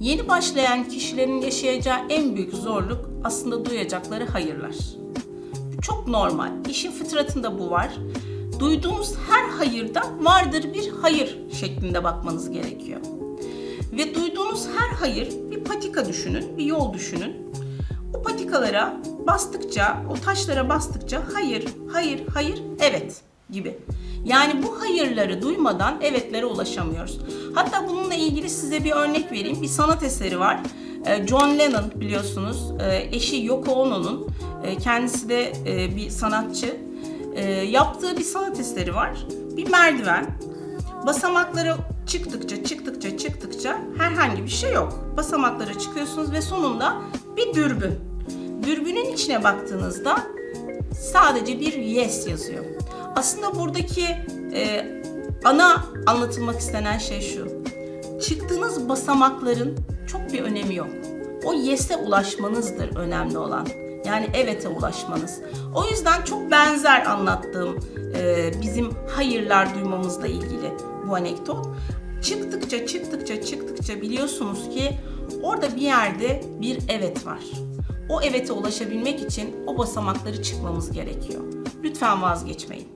Yeni başlayan kişilerin yaşayacağı en büyük zorluk aslında duyacakları hayırlar. Çok normal. İşin fıtratında bu var. Duyduğunuz her hayırda vardır bir hayır şeklinde bakmanız gerekiyor. Ve duyduğunuz her hayır bir patika düşünün, bir yol düşünün. O patikalara bastıkça, o taşlara bastıkça hayır, hayır, hayır, evet gibi. Yani bu hayırları duymadan evetlere ulaşamıyoruz. Hatta bununla ilgili size bir örnek vereyim. Bir sanat eseri var. Ee, John Lennon biliyorsunuz, e, eşi Yoko Ono'nun, e, kendisi de e, bir sanatçı. E, Yaptığı bir sanat eseri var. Bir merdiven. Basamaklara çıktıkça, çıktıkça, çıktıkça herhangi bir şey yok. Basamaklara çıkıyorsunuz ve sonunda bir dürbün. Dürbünün içine baktığınızda sadece bir yes yazıyor. Aslında buradaki e, ana anlatılmak istenen şey şu. Çıktığınız basamakların çok bir önemi yok. O yes'e ulaşmanızdır önemli olan. Yani evet'e ulaşmanız. O yüzden çok benzer anlattığım e, bizim hayırlar duymamızla ilgili bu anekdot. Çıktıkça çıktıkça çıktıkça biliyorsunuz ki orada bir yerde bir evet var. O evete ulaşabilmek için o basamakları çıkmamız gerekiyor. Lütfen vazgeçmeyin.